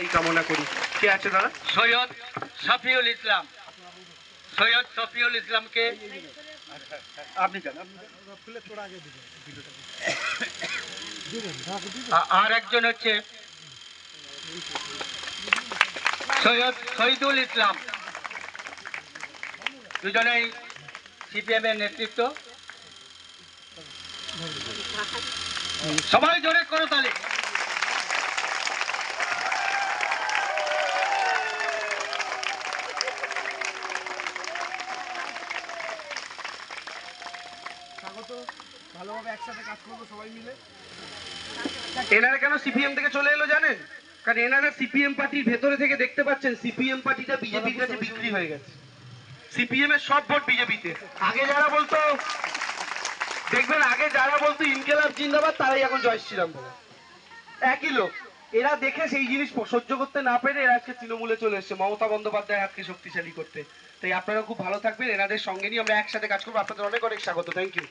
এই কামনা করি। কে আছে দাদা? সৈয়দ শফিউল ইসলাম। সৈয়দ শফিউল ইসলামকে আপনি আর একজন হচ্ছে সৈয়দ শহীদুল ইসলাম। দুজনেই সিপিএম এর নেতৃত্ব। সবাই জোরে করো তালে স্বাগত। ভালোভাবে একসাথে কাজ করব সবাই মিলে। এনারা কেন সিপিএম থেকে চলে এলো জানেন? কারণ এনারা সিপিএম পার্টির ভেতরে থেকে দেখতে পাচ্ছেন সিপিএম পার্টিটা বিজেপির কাছে বিক্রি হয়ে গেছে। সিপিএম এর সব ভোট বিজেপিতে। আগে যারা বলতো, দেখবেন আগে যারা বলতো ইনকেলাব জিন্দাবাদ, তারাই এখন জয় শ্রীরাম একই লোক। এরা দেখে সেই জিনিস সহ্য করতে না পেরে এরা আজকে তৃণমূলে চলে এসছে। মমতা বন্দ্যোপাধ্যায় হাতকে শক্তিশালী করতে। তাই আপনারা খুব ভালো থাকবেন, এনাদের সঙ্গে নিয়ে আমরা একসাথে কাজ করব। আপনাদের অনেক অনেক স্বাগত। Thank you